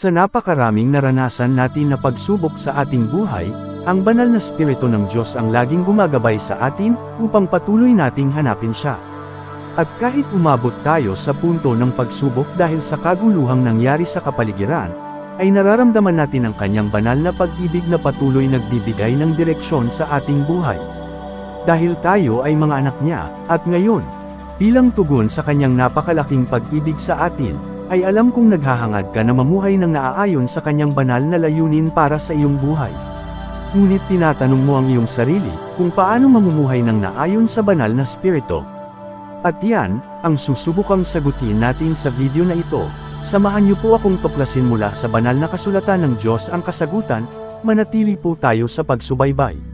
Sa napakaraming naranasan natin na pagsubok sa ating buhay, ang banal na Espiritu ng Diyos ang laging gumagabay sa atin, upang patuloy nating hanapin siya. At kahit umabot tayo sa punto ng pagsubok dahil sa kaguluhang nangyari sa kapaligiran, ay nararamdaman natin ang kanyang banal na pag-ibig na patuloy nagbibigay ng direksyon sa ating buhay. Dahil tayo ay mga anak niya, at ngayon, bilang tugon sa kanyang napakalaking pag-ibig sa atin, ay alam kong naghahangad ka na mamuhay ng naaayon sa kanyang banal na layunin para sa iyong buhay. Ngunit tinatanong mo ang iyong sarili, kung paano mamumuhay ng naayon sa banal na spirito. At yan, ang susubukang sagutin natin sa video na ito. Samahan niyo po akong tuklasin mula sa banal na kasulatan ng Diyos ang kasagutan, manatili po tayo sa pagsubaybay.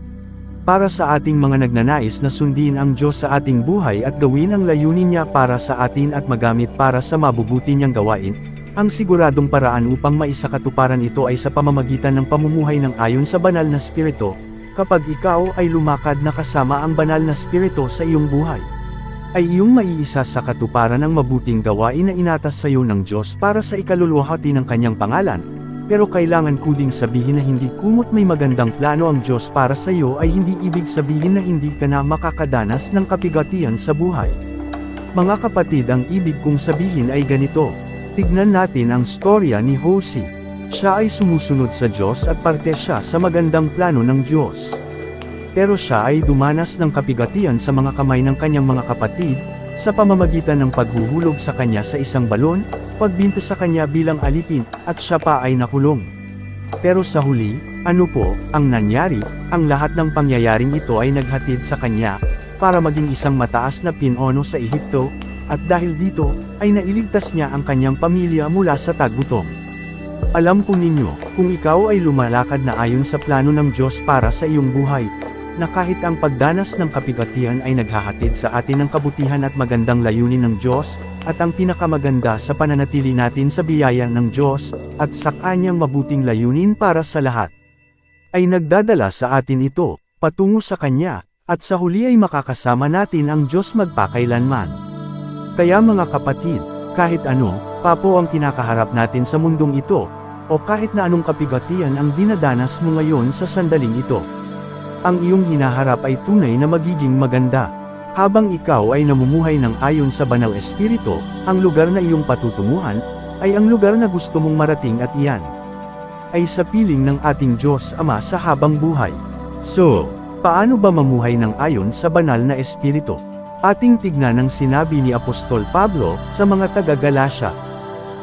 Para sa ating mga nagnanais na sundin ang Diyos sa ating buhay at gawin ang layunin niya para sa atin at magamit para sa mabubuti niyang gawain, ang siguradong paraan upang maisakatuparan ito ay sa pamamagitan ng pamumuhay ng ayon sa banal na spirito, kapag ikaw ay lumakad na kasama ang banal na spirito sa iyong buhay. Ay iyong maiisa sa katuparan ng mabuting gawain na inatas sa iyo ng Diyos para sa ikaluluhati ng kanyang pangalan, pero kailangan ko ding sabihin na hindi kumot may magandang plano ang Diyos para sa iyo ay hindi ibig sabihin na hindi ka na makakadanas ng kapigatian sa buhay. Mga kapatid ang ibig kong sabihin ay ganito. Tignan natin ang storya ni Hosea. Siya ay sumusunod sa Diyos at parte siya sa magandang plano ng Diyos. Pero siya ay dumanas ng kapigatian sa mga kamay ng kanyang mga kapatid, sa pamamagitan ng paghuhulog sa kanya sa isang balon, pagbinta sa kanya bilang alipin, at siya pa ay nakulong. Pero sa huli, ano po, ang nangyari, ang lahat ng pangyayaring ito ay naghatid sa kanya, para maging isang mataas na pinono sa Ehipto, at dahil dito, ay nailigtas niya ang kanyang pamilya mula sa tagutom. Alam po ninyo, kung ikaw ay lumalakad na ayon sa plano ng Diyos para sa iyong buhay, na kahit ang pagdanas ng kapigatian ay naghahatid sa atin ng kabutihan at magandang layunin ng Diyos, at ang pinakamaganda sa pananatili natin sa biyaya ng Diyos, at sa kanyang mabuting layunin para sa lahat, ay nagdadala sa atin ito, patungo sa Kanya, at sa huli ay makakasama natin ang Diyos magpakailanman. Kaya mga kapatid, kahit ano, papo ang kinakaharap natin sa mundong ito, o kahit na anong kapigatian ang dinadanas mo ngayon sa sandaling ito, ang iyong hinaharap ay tunay na magiging maganda. Habang ikaw ay namumuhay ng ayon sa banal espiritu, ang lugar na iyong patutunguhan, ay ang lugar na gusto mong marating at iyan ay sa piling ng ating Diyos Ama sa habang buhay. So, paano ba mamuhay ng ayon sa banal na espiritu? Ating tignan ang sinabi ni Apostol Pablo sa mga taga-Galacia.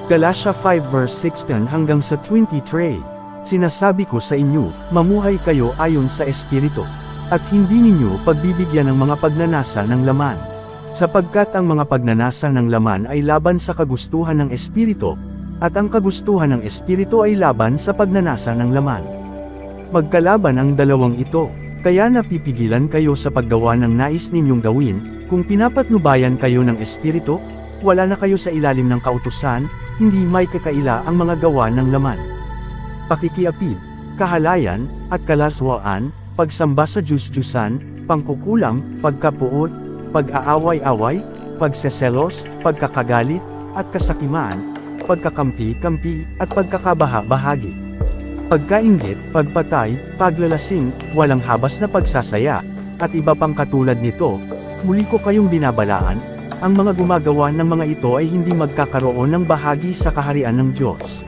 Galatia 5 verse 16 hanggang sa 23. Sinasabi ko sa inyo, mamuhay kayo ayon sa Espiritu. At hindi ninyo pagbibigyan ng mga pagnanasa ng laman. Sapagkat ang mga pagnanasa ng laman ay laban sa kagustuhan ng Espiritu, at ang kagustuhan ng Espiritu ay laban sa pagnanasa ng laman. Magkalaban ang dalawang ito, kaya napipigilan kayo sa paggawa ng nais ninyong gawin, kung pinapatnubayan kayo ng Espiritu, wala na kayo sa ilalim ng kautusan, hindi may kakaila ang mga gawa ng laman pakikiapid, kahalayan, at kalaswaan, pagsamba sa Diyos-Diyusan, pangkukulang, pagkapuot, pag-aaway-away, pagseselos, pagkakagalit, at kasakiman, pagkakampi-kampi, at pagkakabaha-bahagi. Pagkaingit, pagpatay, paglalasing, walang habas na pagsasaya, at iba pang katulad nito, muli ko kayong binabalaan, ang mga gumagawa ng mga ito ay hindi magkakaroon ng bahagi sa kaharian ng Diyos.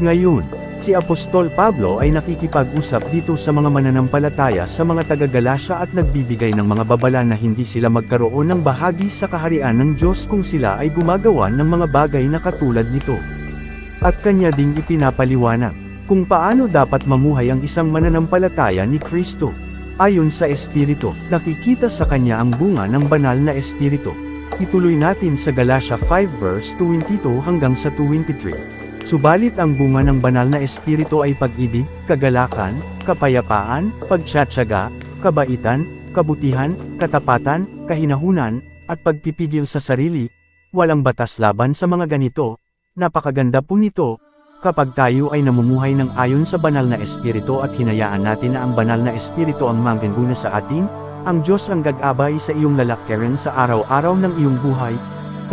Ngayon, Si Apostol Pablo ay nakikipag-usap dito sa mga mananampalataya sa mga taga-Galasya at nagbibigay ng mga babala na hindi sila magkaroon ng bahagi sa kaharian ng Diyos kung sila ay gumagawa ng mga bagay na katulad nito. At kanya ding ipinapaliwanag kung paano dapat mamuhay ang isang mananampalataya ni Kristo. Ayon sa Espiritu, nakikita sa kanya ang bunga ng banal na Espiritu. Ituloy natin sa Galatia 5 verse 22 hanggang sa 23. Subalit ang bunga ng banal na espiritu ay pag-ibig, kagalakan, kapayapaan, pagtsatsaga, kabaitan, kabutihan, katapatan, kahinahunan, at pagpipigil sa sarili. Walang batas laban sa mga ganito. Napakaganda po nito. Kapag tayo ay namumuhay ng ayon sa banal na espiritu at hinayaan natin na ang banal na espiritu ang mangganduna sa atin, ang Diyos ang gagabay sa iyong lalakyaran sa araw-araw ng iyong buhay,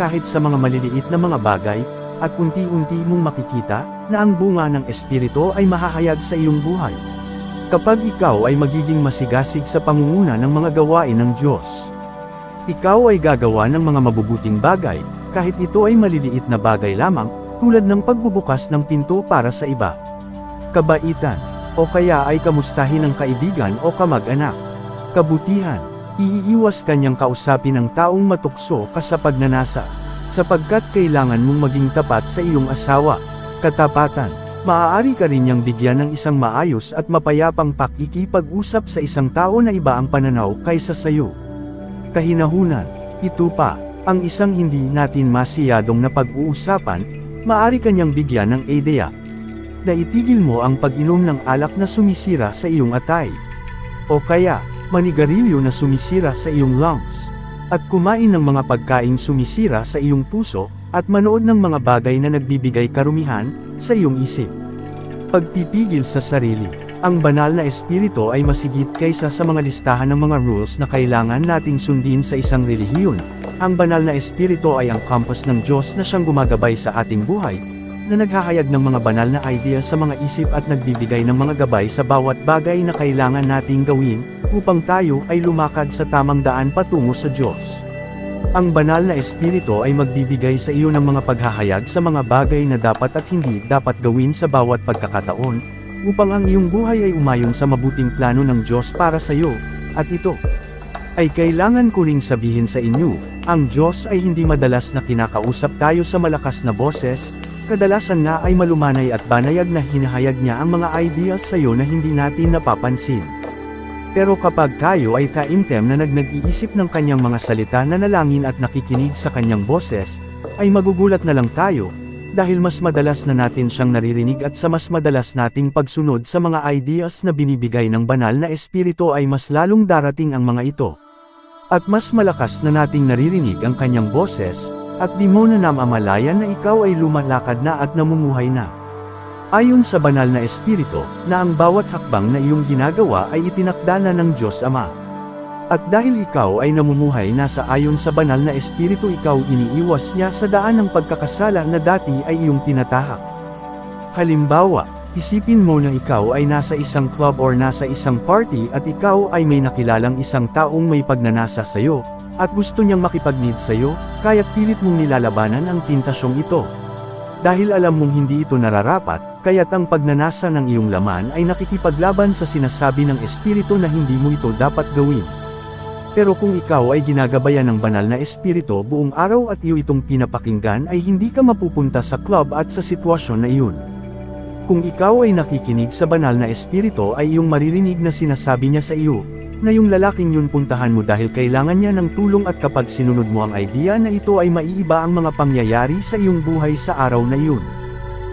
kahit sa mga maliliit na mga bagay, at unti-unti mong makikita, na ang bunga ng Espiritu ay mahahayag sa iyong buhay. Kapag ikaw ay magiging masigasig sa pangunguna ng mga gawain ng Diyos. Ikaw ay gagawa ng mga mabubuting bagay, kahit ito ay maliliit na bagay lamang, tulad ng pagbubukas ng pinto para sa iba. Kabaitan, o kaya ay kamustahin ng kaibigan o kamag-anak. Kabutihan, iiiwas kanyang kausapin ang taong matukso ka sa pagnanasa, sapagkat kailangan mong maging tapat sa iyong asawa. Katapatan, maaari ka rin niyang bigyan ng isang maayos at mapayapang pakikipag-usap sa isang tao na iba ang pananaw kaysa sa iyo. Kahinahunan, ito pa, ang isang hindi natin masiyadong na pag-uusapan, maaari kanyang bigyan ng ideya. Na itigil mo ang pag-inom ng alak na sumisira sa iyong atay. O kaya, manigarilyo na sumisira sa iyong lungs. At kumain ng mga pagkaing sumisira sa iyong puso, at manood ng mga bagay na nagbibigay karumihan, sa iyong isip. Pagpipigil sa sarili. Ang banal na espiritu ay masigit kaysa sa mga listahan ng mga rules na kailangan nating sundin sa isang relihiyon. Ang banal na espiritu ay ang compass ng Diyos na siyang gumagabay sa ating buhay, na naghahayag ng mga banal na idea sa mga isip at nagbibigay ng mga gabay sa bawat bagay na kailangan nating gawin, upang tayo ay lumakad sa tamang daan patungo sa Diyos. Ang banal na espiritu ay magbibigay sa iyo ng mga paghahayag sa mga bagay na dapat at hindi dapat gawin sa bawat pagkakataon, upang ang iyong buhay ay umayon sa mabuting plano ng Diyos para sa iyo, at ito ay kailangan ko ring sabihin sa inyo, ang Diyos ay hindi madalas na kinakausap tayo sa malakas na boses, kadalasan nga ay malumanay at banayag na hinahayag niya ang mga ideas sa iyo na hindi natin napapansin. Pero kapag tayo ay taimtem na nag-nag-iisip ng kanyang mga salita na nalangin at nakikinig sa kanyang boses, ay magugulat na lang tayo, dahil mas madalas na natin siyang naririnig at sa mas madalas nating pagsunod sa mga ideas na binibigay ng banal na espiritu ay mas lalong darating ang mga ito. At mas malakas na nating naririnig ang kanyang boses, at di mo na namamalayan na ikaw ay lumalakad na at namumuhay na. Ayon sa banal na espiritu, na ang bawat hakbang na iyong ginagawa ay itinakda na ng Diyos Ama. At dahil ikaw ay namumuhay na sa ayon sa banal na espiritu ikaw iniiwas niya sa daan ng pagkakasala na dati ay iyong tinatahak. Halimbawa, isipin mo na ikaw ay nasa isang club or nasa isang party at ikaw ay may nakilalang isang taong may pagnanasa sa iyo, at gusto niyang makipagnid sa iyo, kaya't pilit mong nilalabanan ang tintasyong ito. Dahil alam mong hindi ito nararapat, kaya't ang pagnanasa ng iyong laman ay nakikipaglaban sa sinasabi ng espiritu na hindi mo ito dapat gawin. Pero kung ikaw ay ginagabayan ng banal na espiritu buong araw at iyo itong pinapakinggan ay hindi ka mapupunta sa club at sa sitwasyon na iyon. Kung ikaw ay nakikinig sa banal na espiritu ay iyong maririnig na sinasabi niya sa iyo, na yung lalaking yun puntahan mo dahil kailangan niya ng tulong at kapag sinunod mo ang idea na ito ay maiiba ang mga pangyayari sa iyong buhay sa araw na yun.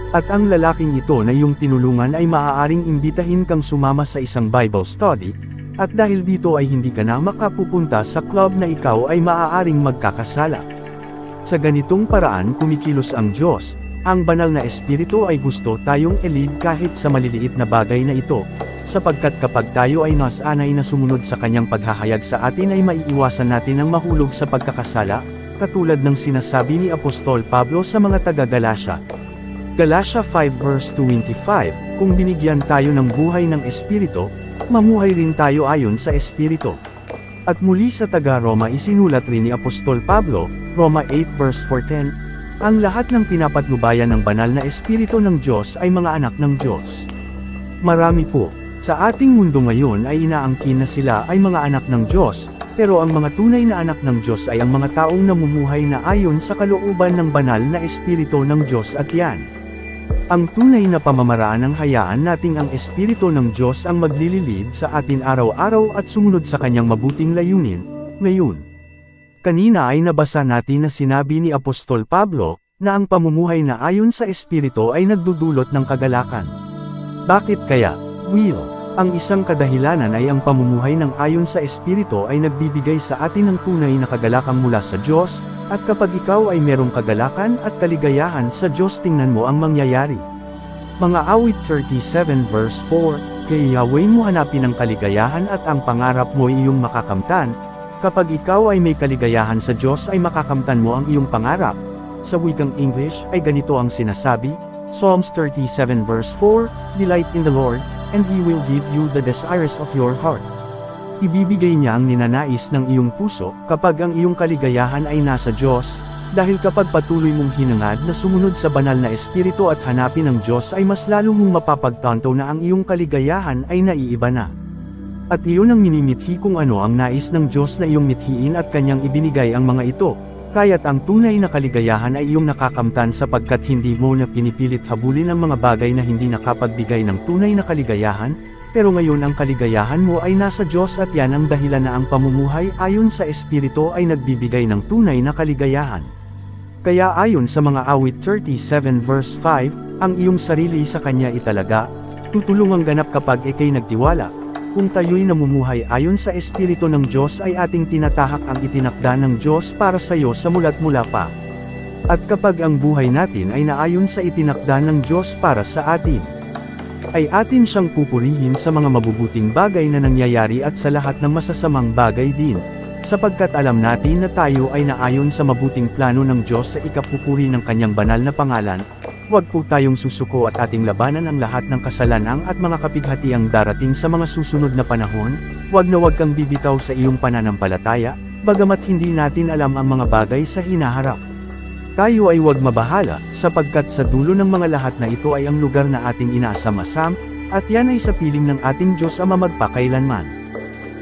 At ang lalaking ito na iyong tinulungan ay maaaring imbitahin kang sumama sa isang Bible study, at dahil dito ay hindi ka na makapupunta sa club na ikaw ay maaaring magkakasala. Sa ganitong paraan kumikilos ang Diyos, ang banal na espiritu ay gusto tayong elid kahit sa maliliit na bagay na ito, sapagkat kapag tayo ay nasanay na sumunod sa kanyang paghahayag sa atin ay maiiwasan natin ang mahulog sa pagkakasala, katulad ng sinasabi ni Apostol Pablo sa mga taga-Galasya. Galatia 5 verse 25, kung binigyan tayo ng buhay ng espiritu, mamuhay rin tayo ayon sa Espiritu. At muli sa taga-Roma isinulat rin ni Apostol Pablo, Roma 8 verse 410, ang lahat ng pinapatnubayan ng banal na Espiritu ng Diyos ay mga anak ng Diyos. Marami po, sa ating mundo ngayon ay inaangkin na sila ay mga anak ng Diyos, pero ang mga tunay na anak ng Diyos ay ang mga taong namumuhay na ayon sa kalooban ng banal na Espiritu ng Diyos at yan. Ang tunay na pamamaraan ng hayaan nating ang Espiritu ng Diyos ang maglililid sa atin araw-araw at sumunod sa kanyang mabuting layunin, ngayon. Kanina ay nabasa natin na sinabi ni Apostol Pablo, na ang pamumuhay na ayon sa Espiritu ay nagdudulot ng kagalakan. Bakit kaya, Will? Ang isang kadahilanan ay ang pamumuhay ng ayon sa Espiritu ay nagbibigay sa atin ng tunay na kagalakan mula sa Diyos, at kapag ikaw ay merong kagalakan at kaligayahan sa Diyos tingnan mo ang mangyayari. Mga awit 37 verse 4, Kaya Yahweh mo hanapin ang kaligayahan at ang pangarap mo iyong makakamtan, kapag ikaw ay may kaligayahan sa Diyos ay makakamtan mo ang iyong pangarap. Sa wikang English ay ganito ang sinasabi, Psalms 37 verse 4, Delight in the Lord, and He will give you the desires of your heart. Ibibigay niya ang ninanais ng iyong puso, kapag ang iyong kaligayahan ay nasa Diyos, dahil kapag patuloy mong hinangad na sumunod sa banal na espiritu at hanapin ng Diyos ay mas lalo mong mapapagtanto na ang iyong kaligayahan ay naiiba na. At iyon ang minimithi kung ano ang nais ng Diyos na iyong mithiin at kanyang ibinigay ang mga ito, kaya't ang tunay na kaligayahan ay iyong nakakamtan sapagkat hindi mo na pinipilit habulin ang mga bagay na hindi nakapagbigay ng tunay na kaligayahan, pero ngayon ang kaligayahan mo ay nasa Diyos at yan ang dahilan na ang pamumuhay ayon sa Espiritu ay nagbibigay ng tunay na kaligayahan. Kaya ayon sa mga awit 37 verse 5, ang iyong sarili sa Kanya italaga, tutulungang ganap kapag ikay nagtiwala, kung tayo'y namumuhay ayon sa Espiritu ng Diyos ay ating tinatahak ang itinakda ng Diyos para sa iyo sa mula't mula pa. At kapag ang buhay natin ay naayon sa itinakda ng Diyos para sa atin, ay atin siyang pupurihin sa mga mabubuting bagay na nangyayari at sa lahat ng masasamang bagay din. Sapagkat alam natin na tayo ay naayon sa mabuting plano ng Diyos sa ikapupuri ng kanyang banal na pangalan, huwag po tayong susuko at ating labanan ang lahat ng kasalanang at mga kapighatiang darating sa mga susunod na panahon, huwag na huwag kang bibitaw sa iyong pananampalataya, bagamat hindi natin alam ang mga bagay sa hinaharap. Tayo ay huwag mabahala, sapagkat sa dulo ng mga lahat na ito ay ang lugar na ating inaasam-asam, at yan ay sa piling ng ating Diyos ama magpakailanman.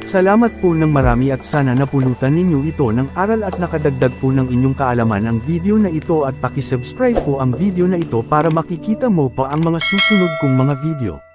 Salamat po ng marami at sana napulutan ninyo ito ng aral at nakadagdag po ng inyong kaalaman ang video na ito at pakisubscribe po ang video na ito para makikita mo pa ang mga susunod kong mga video.